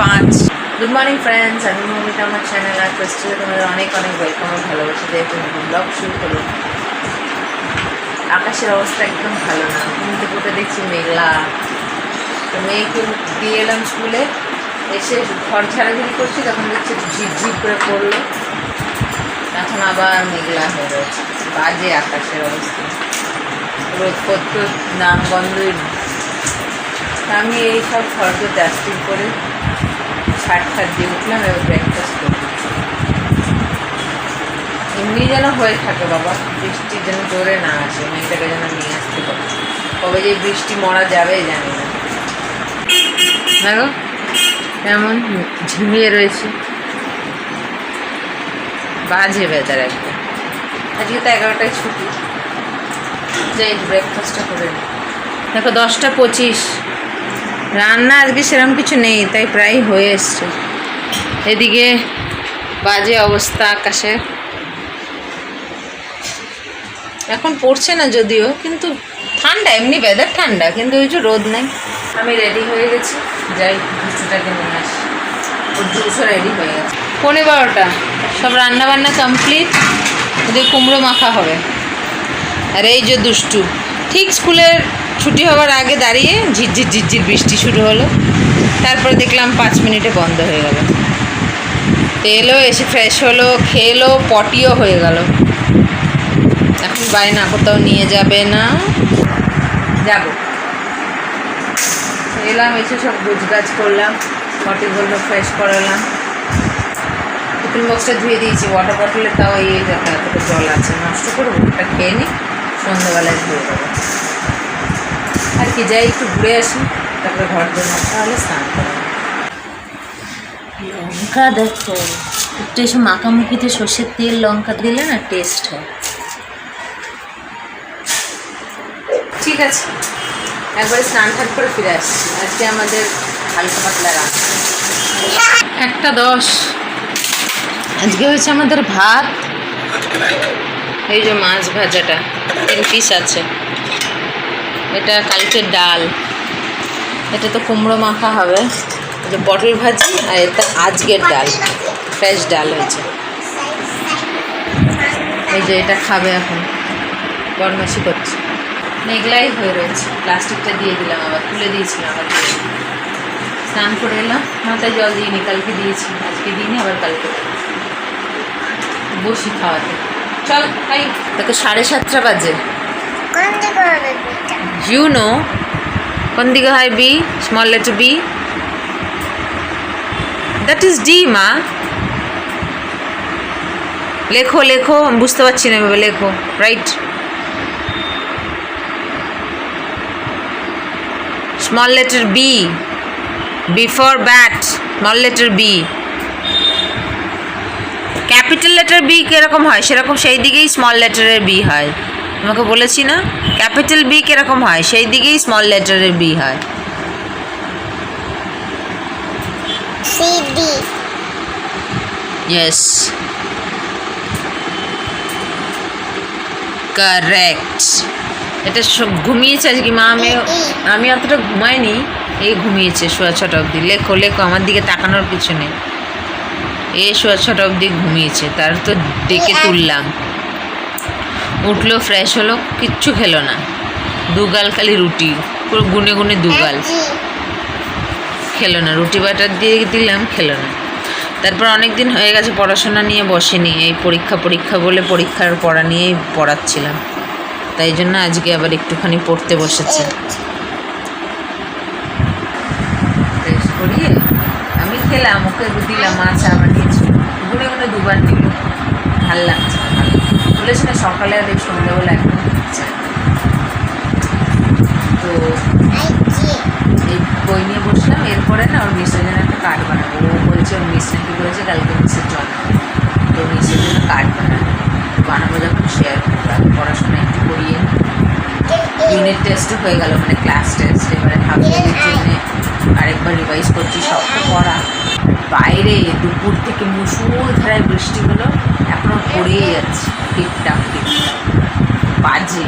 পাঁচ good morning friends আমি মমিতা, আমার চ্যানেল আর ফেস্টিভ্যালে তোমাদের অনেক অনেক ওয়েলকাম ভালোবাসা দিয়ে নতুন ব্লগ শুরু করলাম। আকাশের অবস্থা একদম ভালো না। ঘুম থেকে দেখছি মেঘলা। তো মেয়েকে দিয়ে এলাম স্কুলে এসে ঘর ঝাড়াঝাড়ি করছি, তখন দেখছি ঝিপ ঝিপ করে পড়ল। এখন আবার মেঘলা হয়ে রয়েছে। বাজে আকাশের অবস্থা। রোদ পত্র নাম তা আমি এই সব ঘরকে ডাস্টিং করে ছাট দিয়ে উঠলাম, এবার ব্রেকফাস্ট করি এমনি যেন হয়ে থাকে বাবা, বৃষ্টি যেন জোরে না আসে, মেয়েটাকে যেন নিয়ে আসতে পারে। কবে যে বৃষ্টি মরা যাবে, জানি না। দেখো, কেমন ঝিমিয়ে রয়েছে। বাজে বেদার একদম। আজকে তো এগারোটায় ছুটি। যাই ব্রেকফাস্টটা করে দেখো, দশটা পঁচিশ। রান্না আজকে সেরকম কিছু নেই, তাই প্রায় হয়ে এসছে। এদিকে বাজে অবস্থা আকাশে। এখন পড়ছে না যদিও, কিন্তু ঠান্ডা, এমনি বেদার ঠান্ডা, কিন্তু ওই যে রোদ নেই। আমি রেডি হয়ে গেছি, যাই দুশোটাকে নিয়ে আসি। ওর দুশো রেডি হয়ে গেছে। পনেরো বারোটা, সব রান্না বান্না কমপ্লিট ওদের কুমড়ো মাখা হবে। আর এই যে দুষ্টু, ঠিক স্কুলের ছুটি হওয়ার আগে দাঁড়িয়ে ঝিরঝির ঝিরঝির বৃষ্টি শুরু হলো। তারপরে দেখলাম পাঁচ মিনিটে বন্ধ হয়ে গেল। এলো এসে ফ্রেশ হলো, খেলো, পটিও হয়ে গেল। এখন বাড়ি না কোথাও নিয়ে যাবে না। যাব। এলাম, এসে সব গুজগাছ করলাম পটিগুলো ফ্রেশ করালাম। টিফিন বক্সটা ধুয়ে দিয়েছি ওয়াটার বটলে তাও এই দেখো এতটা জল আছে, নষ্ট করব? ওটা খেয়ে নিই সন্ধ্যাবেলায় ধুয়ে দেবো। আর কি যাই একটু ঘুরে আসি তারপরে ঘর জন্য তাহলে স্নান করব লঙ্কা দেখো একটু এসে মাখামুখিতে সর্ষের তেল লঙ্কা দিলে না টেস্ট হয়। ঠিক আছে একবারে স্নান টান করে ফিরে আসছি। আজকে আমাদের হালকা পাতলা রান্না। একটা দশ। আজকে হয়েছে আমাদের ভাত। এই যে মাছ ভাজাটা তিন পিস আছে। এটা কালকের ডাল। এটা তো কুমড়ো মাখা হবে। এটা পটল ভাজি আর এটা আজকের ডাল। ফ্রেশ ডাল হয়েছে। এই যে এটা খাবে এখন। বরমাসি করছে। মেঘলাই হয়ে রয়েছে। প্লাস্টিকটা দিয়ে দিলাম আবার, তুলে দিয়েছিলাম আবার স্নান করে এলাম। মাথায় জল দিইনি কালকে দিয়েছি। আজকে দিইনি, আবার কালকে বসি খাওয়াতে। চল ভাই দেখো, সাড়ে সাতটা বাজে। ইউ নো কোন দিকে হয়? B small letter B that is D মা। লেখো লেখো। আমি বুঝতে পারছি না এভাবে লেখো। Right small letter B before bat small letter B capital letter B কীরকম হয়? সেরকম সেই দিকেই স্মল লেটারের বি হয়। তোমাকে বলেছি না? ক্যাপিটাল বি কীরকম হয়? সেই দিকেই স্মল লেটারের বি হয়। ইয়েস কারেক্ট এটা সব ঘুমিয়েছে আজকে মা আমি আমি অতটা ঘুমাইনি এই ঘুমিয়েছে সোয়া ছটা অবধি। লেখো লেখো আমার দিকে তাকানোর কিছু নেই। এ সোয়া ছটা অবধি ঘুমিয়েছে তার তো ডেকে তুললাম। উঠল ফ্রেশ হলো কিচ্ছু খেলো না। দুগাল খালি রুটি পুরো গুনে গুনে দুগাল। খেলো না রুটি বাটার দিয়ে দিলাম খেলো না। তারপর অনেক দিন হয়ে গেছে পড়াশোনা নিয়ে বসেনি এই পরীক্ষা পরীক্ষা বলে পরীক্ষার পড়া নিয়েই পড়াচ্ছিলাম। তাই জন্য আজকে আবার একটুখানি পড়তে বসেছে। আমি খেলাম ওকে দিলাম মাছ আবার নিয়েছি গুনে গুনে দুবার দিল ভালো লাগছে না ভালো। বলেছি না সকালে আর এই সন্ধ্যাবেলা তো এই বই নিয়ে বসলাম, এরপরে না ওর মিসের জন্য একটা কার্ড বানাবো। ও বলছে ওর মিস নাকি বলেছে, কালকে মিসের জন্ম। তো মিসের জন্য কার্ড বানাবো। বানাবো যখন শেয়ার করব। পড়াশোনা একটু করিয়ে ইউনিট টেস্টও হয়ে গেল মানে ক্লাস টেস্ট এবারে হাফ ইয়ারের জন্যে আরেকবার রিভাইজ করছি, সবটা পড়া। বাইরে দুপুর থেকে মুসুলধারায় বৃষ্টি হলো এখনও পড়েই যাচ্ছে। টিপটাপ বাজে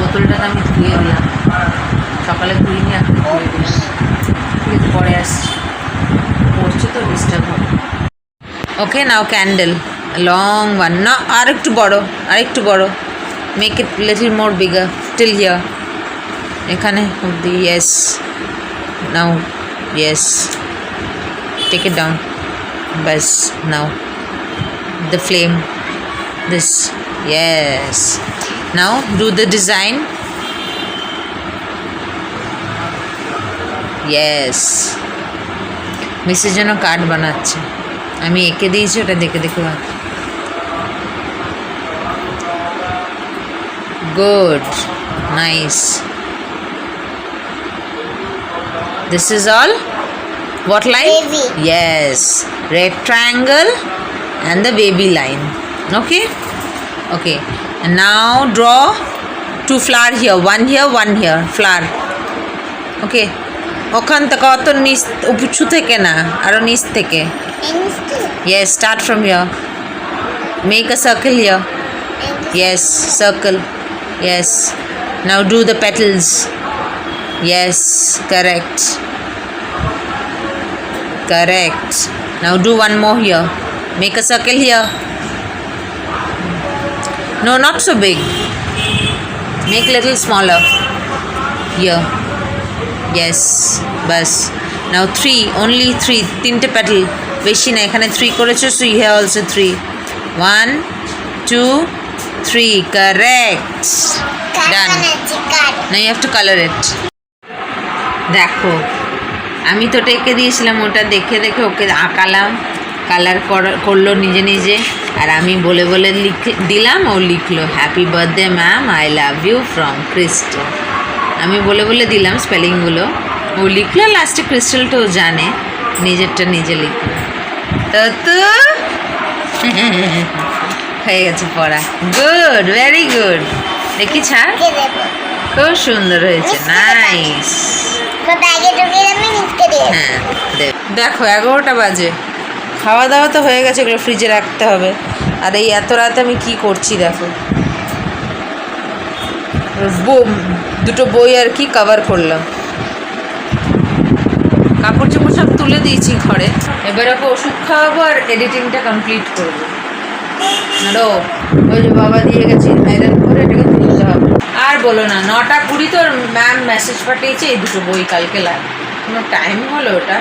বোতলটা তো আমি ধুয়ে দিলাম সকালে ধুইনি, এখন ধুয়ে দিলাম। ঠিক আছে, পরে আসছি। ডিস্টার্ব হবে। Okay, now candle long one না, আর একটু বড়, আর একটু বড়। Make it little more bigger till here এখানে অব্দি yes now yes take it down ব্যাস, নাও। The flame this, yes now do the design yes মিসের জন্য কার্ড বানাচ্ছে আমি এঁকে দিয়েছি ওটা দেখে দেখে বানাচ্ছি good nice this is all what line Baby. yes red triangle and the baby line okay okay and now draw two flower here one here one here flower okay ওখান থেকে অত নিচ উঁচু থেকে না আরও নিচ থেকে And yes start from here make a circle here yes circle yes now do the petals yes correct correct now do one more here make a circle here No not so big make little smaller here yes bus now three only three তিনটে petal বেশি না এখানে three করেছ so here also three one two three correct done card. now you have to color it দেখো আমি তো টেকে দিয়েছিলাম ওটা দেখে দেখে ওকে আঁকালাম কালার করল নিজে নিজে। আর আমি বলে বলে লিখ দিলাম ও লিখলো happy birthday ma'am I love you from Crystal আমি বলে বলে দিলাম স্পেলিংগুলো। ও লিখলো লাস্টে ক্রিস্টালটাও জানে নিজেরটা নিজে লিখলো। তো তো হয়ে গেছে পড়া। গুড ভেরি গুড দেখি ছাড়। খুব সুন্দর হয়েছে নাইস হ্যাঁ দেখো এগারোটা বাজে। খাওয়া দাওয়া তো হয়ে গেছে, এগুলো ফ্রিজে রাখতে হবে। আর এই এত রাতে আমি কি করছি, দেখো? দুটো বই আর কি কভার করলাম। কাপড় চোপড় সব তুলে দিয়েছি ঘরে। এবার ওকে ওষুধ খাওয়াবো আর এডিটিংটা কমপ্লিট করব। আরও ওই যে বাবা দিয়ে গেছে আয়রন করে এটাকে তুলতে হবে। আর বলো না, নটা কুড়ি তোর ম্যাম মেসেজ পাঠিয়েছে, এই দুটো বই কালকে লাগে কোনো টাইম হলো ওটা?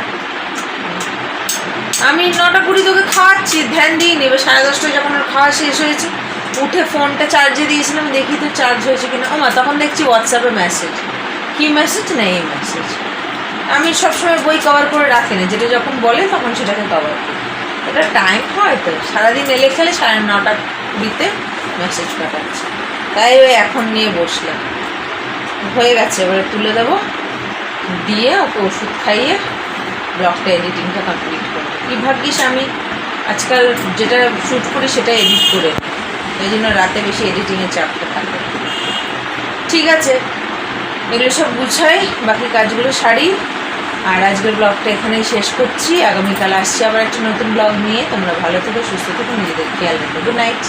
আমি নটা কুড়ি তোকে খাওয়াচ্ছি, ধ্যান দিই নি। এবার সাড়ে দশটায় যখন ওর খাওয়া শেষ হয়েছে, উঠে ফোনটা চার্জে দিয়েছিলাম, দেখি তো চার্জ হয়েছে কিনা। ও মা তখন দেখছি হোয়াটসঅ্যাপে মেসেজ কি মেসেজ নেই এই মেসেজ আমি সবসময় বই কভার করে রাখি না, যেটা যখন বলে তখন সেটাকে কভার করি। এটা টাইম হয় তো। সারাদিন এলে খেলে সাড়ে নটা কুড়িতে মেসেজ পাঠাচ্ছে। তাই ওই এখন নিয়ে বসলাম। হয়ে গেছে, এবারে তুলে দেবো। দিয়ে ওকে ওষুধ খাইয়ে ব্লগটা এডিটিংটা কমপ্লিট করব। কী ভাগ্যিস আমি আজকাল যেটা শ্যুট করি সেটা এডিট করে এই জন্য রাতে বেশি এডিটিংয়ের চাপটা থাকে ঠিক আছে, এগুলো সব গুছাই, বাকি কাজগুলো সারি। আর আজকের ব্লগটা এখানেই শেষ করছি। আগামীকাল আসছি আবার একটা নতুন ব্লগ নিয়ে। তোমরা ভালো থেকো, সুস্থ থেকো, নিজেদের খেয়াল রাখো। Good night